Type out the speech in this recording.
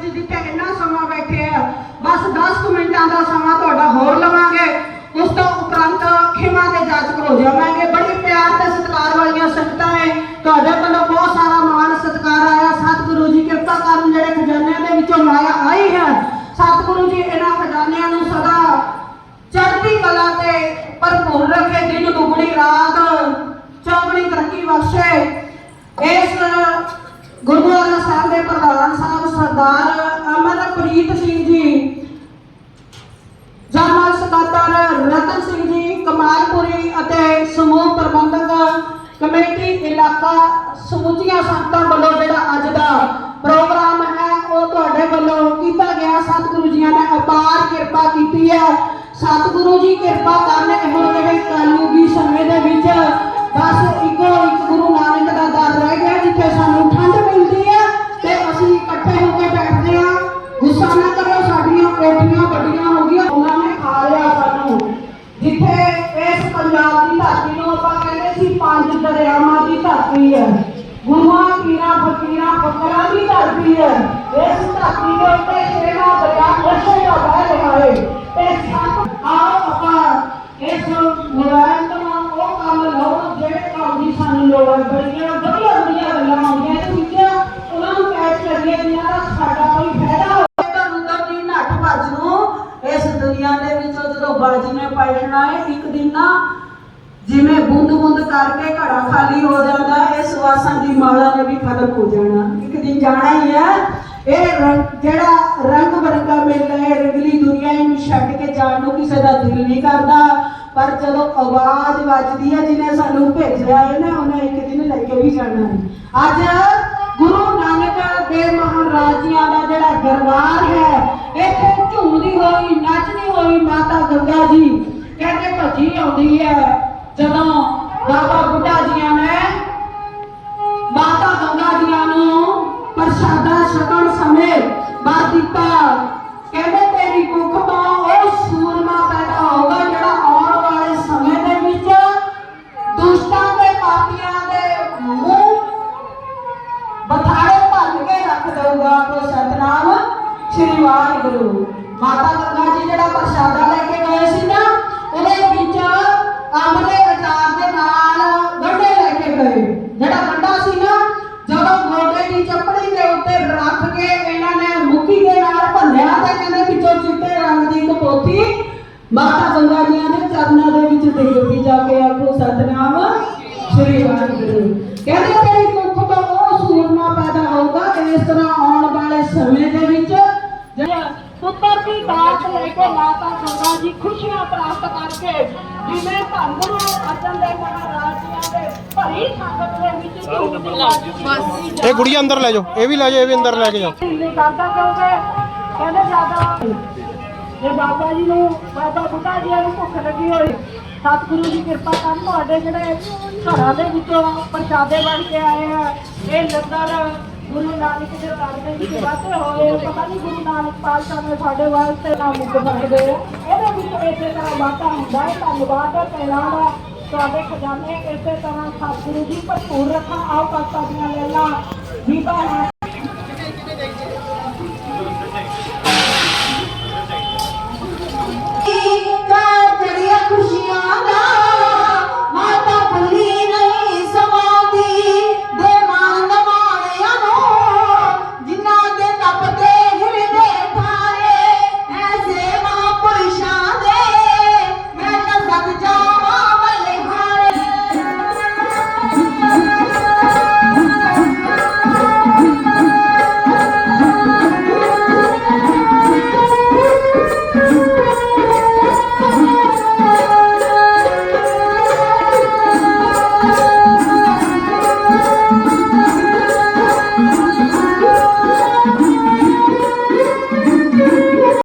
ਵਿੱਚ ਜਿੱਥੇ ਇੰਨਾ ਸਮਾਂ ਬੈਠੇ ਆ, ਬਸ 10 ਮਿੰਟਾਂ ਦਾ ਸਮਾਂ ਤੁਹਾਡਾ ਹੋਰ ਲਵਾਂਗੇ। ਉਸ ਤੋਂ ਉਪਰੰਤ ਖਿਮਾ ਦੇ ਜਾਚਕ ਹੋ ਜਾਵਾਂਗੇ। ਬੜੀ ਪਿਆਰ ਤੇ ਸਤਿਕਾਰ ਵਾਲੀਆਂ ਸੰਗਤਾਂ ਹੈ ਤੁਹਾਡੇ ਵੱਲੋਂ ਬਹੁਤ ਸਾਰਾ ਮਾਣ ਸਤਿਕਾਰ ਆਇਆ। ਸਤਿਗੁਰੂ ਜੀ ਕਿਰਪਾ ਕਰਨ ਜਿਹੜੇ ਖਜ਼ਾਨਿਆਂ ਦੇ ਵਿੱਚੋਂ ਮਾਇਆ ਆਈ ਹੈ ਸਤਿਗੁਰੂ ਜੀ ਇਹਨਾਂ ਖਜ਼ਾਨਿਆਂ ਨੂੰ ਸਦਾ ਚੜ੍ਹਦੀ ਕਲਾ ਤੇ ਭਰਪੂਰ ਰੱਖੇ। ਦਿਨ ਦੁਗਣੀ ਰਾਤ ਚੌਗਣੀ ਤਰੱਕੀ ਬਖਸ਼ੇ। ਇਸ ਗੁਰਦੁਆਰਾ ਸਾਹਿਬ ਦੇ ਪ੍ਰਧਾਨ ਸਾਹਿਬ ਸਰਦਾਰ ਅਮਰਪ੍ਰੀਤ ਸਿੰਘ ਜੀ। ਜਨਰਲ ਸਕੱਤਰ ਰਤਨ ਸਿੰਘ ਜੀ, ਕਮਾਲਪੁਰੀ ਅਤੇ ਸਮੂਹ ਪ੍ਰਬੰਧਕ ਕਮੇਟੀ ਇਲਾਕਾ ਸਮੁੱਚੀਆਂ ਸੰਗਤਾਂ ਵੱਲੋਂ ਜਿਹੜਾ ਅੱਜ ਦਾ ਪ੍ਰੋਗਰਾਮ ਹੈ, ਉਹ ਤੁਹਾਡੇ ਵੱਲੋਂ ਕੀਤਾ ਗਿਆ। ਸਤਿਗੁਰੂ ਜੀਆਂ ਨੇ ਅਪਾਰ ਕਿਰਪਾ ਕੀਤੀ ਹੈ। ਸਤਿਗੁਰੂ ਜੀ ਕਿਰਪਾ ਕਰਨ, ਇਹੋ ਜਿਹੜੇ ਕਲਯੁਗੀ ਸਮੇਂ ਦੇ ਵਿੱਚ ਬਸ ਧਰਤੀ ਹੈ। ਇਸ ਧਰਤੀ ਦੇ ਉੱਤੇ ਛੇਵਾਂ ਦਰਿਆ ਅਰਸ਼ੇ ਦਾ ਵਹਿ ਰਿਹਾ ਹੈ। ਤੇ ਸੱਤ ਆਓ ਆਪਾਂ ਇਸ ਮੋਬਾਈਲ ਤੋਂ ਉਹ ਕੰਮ ਲਓ ਜਿਹੜੇ ਕੰਮ ਦੀ ਸਾਨੂੰ ਲੋੜ ਹੈ। ਬੜੀਆਂ ਵਧੀਆ ਵਧੀਆ ਗੱਲਾਂ ਆਉਂਦੀਆਂ ਇਹਦੇ ਵਿੱਚ ਉਹਨਾਂ ਨੂੰ ਕੈਚ ਕਰੀਏ ਜਿਨ੍ਹਾਂ ਦਾ ਸਾਡਾ ਕੋਈ ਫਾਇਦਾ ਹੋਵੇ। ਤੁਹਾਨੂੰ ਤਾਂ ਦੀ ਨੱਠ ਭੱਜ ਨੂੰ। ਇਸ ਦੁਨੀਆ ਦੇ ਵਿੱਚੋਂ ਜਦੋਂ ਬਾਜੀ ਨੇ ਪਲਟਣਾ ਹੈ, ਇੱਕ ਦਿਨ ਨਾ ਜਿਵੇਂ ਬੂੰਦ ਬੂੰਦ ਕਰਕੇ ਘੜਾ ਖਾਲੀ ਹੋ ਜਾਂਦਾ ਹੈ, ਇਸ ਵਾਸਾਂ ਦੀ ਮਾਲਾ ਨੇ ਵੀ ਖਤਮ ਹੋ ਜਾਣਾ। ਇੱਕ ਦਿਨ ਜਾਣਾ ਹੀ ਹੈ। ਇਹ ਰੰਗ ਜਿਹੜਾ ਰੰਗ ਬਰੰਗਾ ਮਿਲਦਾ ਹੈ ਰੰਗਲੀ ਦੁਨੀਆ ਨੂੰ ਛੱਡ ਕੇ ਜਾਣ ਨੂੰ ਕਿਸੇ ਦਾ ਦਿਲ ਨਹੀਂ ਕਰਦਾ। ਪਰ ਜਦੋਂ ਆਵਾਜ਼ ਵੱਜਦੀ ਹੈ ਜਿਹਨੇ ਸਾਨੂੰ ਭੇਜਿਆ ਹੈ ਨਾ ਉਹਨੇ ਇੱਕ ਦਿਨ ਲੈ ਕੇ ਵੀ ਜਾਣਾ ਹੈ। ਅੱਜ ਗੁਰੂ ਨਾਨਕ ਦੇਵ ਮਹਾਰਾਜੀਆਂ ਦਾ ਜਿਹੜਾ ਦਰਬਾਰ ਹੈ ਇੱਥੇ ਝੂਮਦੀ ਹੋਈ ਨੱਚਦੀ ਹੋਈ ਮਾਤਾ ਗੰਗਾ ਜੀ ਕਹਿੰਦੇ ਭੱਜੀ ਆਉਂਦੀ ਹੈ। ਜਦੋਂ ਬਾਬਾ ਬੁੱਢਾ ਜੀਆਂ ਨੇ, ਮਾਤਾ ਗੰਗਾ ਜੀਆਂ ਨੂੰ ਪ੍ਰਸ਼ਾਦਾ ਛਕਣ ਸਮੇਂ ਬਾਤ ਦਿੱਤਾ। ਕਹਿੰਦੇ, ਤੇਰੀ ਕੁੱਖ ਤੋਂ ਉਹ ਸੂਰਮਾ ਪੈਦਾ ਹੋਗਾ ਜਿਹੜਾ ਆਉਣ ਵਾਲੇ ਸਮੇਂ ਦੇ ਵਿੱਚ ਦੁਸ਼ਟਾਂ ਤੇ ਪਾਪੀਆਂ ਦੇ ਮੂੰਹ ਬਥਾੜੇ ਭੰਨ ਕੇ ਰੱਖ ਦੇਊਗਾ। ਕੋ ਸਤਨਾਮ ਸ਼੍ਰੀ ਵਾਹਿਗੁਰੂ। ਮਾਤਾ ਗੰਗਾ ਜੀ ਜਿਹੜਾ ਪ੍ਰਸ਼ਾਦਾ ਲੈ ਕੇ ਗਏ ਸੀ ਨਾ ਉਹਦੇ ਵਿੱਚ ਅੰਬ ਦੇ ਅਚਾਰ ਦੇ ਨਾਲ ਗੰਢੇ ਲੈ ਕੇ ਗਏ ਜਿਹੜਾ ਗੰਢਾ ਸੀ ਨਾ ਜਦੋਂ ਗੋਡੇ ਦੀ ਚੱਪੜੀ ਦੇ ਉੱਤੇ ਰੱਖ ਕੇ ਇਹਨਾਂ ਨੇ ਮੁੱਠੀ ਦੇ ਨਾਲ ਭੰਨਿਆ ਤੇ ਕਹਿੰਦੇ ਵਿੱਚੋਂ ਚਿੱਟੇ ਰੰਗ ਦੀ ਇੱਕ ਪੋਥੀ ਮਾਤਾ ਗੰਗਾ ਜੀ ਦੇ ਚਰਨਾਂ ਦੇ ਵਿੱਚ ਡਿੱਗ ਪਈ ਜਾ ਕੇ ਆਖੋ ਸਤਨਾਮ ਸ਼੍ਰੀ ਵਾਹਿਗੁਰੂ। ਕਹਿੰਦੇ ਤੇਰੀ ਕੁੱਖ ਤੋਂ ਉਹ ਸੂਰਮਾ ਪੈਦਾ ਹੋਊਗਾ ਇਸ ਤਰ੍ਹਾਂ ਆਉਣ ਵਾਲੇ ਸਮੇਂ ਦੇ ਵਿੱਚ। ਜਿਹੜਾ ਪੁੱਤਰ ਦੀ ਦਾਤ ਲੈ ਕੇ ਮਾਤਾ ਗੰਗਾ ਜੀ ਖੁਸ਼ੀਆਂ ਪ੍ਰਾਪਤ ਕਰਕੇ ਜਿਵੇਂ ਧੰਨ ਗੁਰੂ ਅਰਜਨ ਦੇਵ ਮਹਾਰਾਜ ਜੀਆਂ ਦੇ ਭਰੀ ਸੰਗਤ ਦੇ ਵਿੱਚ ਝੂਮਦੀ ਇਹ ਗੁੜੀਆ ਅੰਦਰ ਲੈ ਜਾਓ ਇਹ ਵੀ ਲੈ ਜਾਓ ਇਹ ਵੀ ਅੰਦਰ ਲੈ ਕੇ ਜਾਓ। ਨਹੀਂ ਕਰਦਾ ਕਿਉਂਕਿ ਕਹਿੰਦੇ ਜ਼ਿਆਦਾ ਜੇ ਬਾਬਾ ਜੀ ਨੂੰ, ਬਾਬਾ ਬੁੱਢਾ ਜੀ ਨੂੰ ਭੁੱਖ ਲੱਗੀ ਹੋਈ, ਸਤਿਗੁਰੂ ਦੀ ਕਿਰਪਾ ਕਰਨ ਤੁਹਾਡੇ ਜਿਹੜੇ ਘਰਾਂ ਦੇ ਵਿੱਚੋਂ ਪ੍ਰਸ਼ਾਦੇ ਬਣ ਕੇ ਆਏ ਆ, ਇਹ ਲੰਗਰ ਗੁਰੂ ਨਾਨਕ ਦੇ ਦਰ ਦੇ ਵਿੱਚ ਹੋਏ, ਪਤਾ ਨਹੀਂ ਗੁਰੂ ਨਾਨਕ ਪਾਤਸ਼ਾਹ ਨੇ ਸਾਡੇ ਵਾਸਤੇ ਨਾ ਮੁੱਕ ਸਕਦੇ ਇਹਦੇ ਵਿੱਚ ਇਸੇ ਤਰ੍ਹਾਂ ਵਾਧਾ ਹੁੰਦਾ ਹੈ, ਧੰਨਵਾਦ ਹੈ ਪਹਿਲਾਂ ਦਾ ਤੁਹਾਡੇ ਖਜ਼ਾਨੇ ਇਸੇ ਤਰ੍ਹਾਂ ਸਤਿਗੁਰੂ ਜੀ ਭਰਪੂਰ ਰੱਖਣ ਆਓ ਪਾਸਾ ਦੀਆਂ ਲੈਣਾ ਬੀਬਾ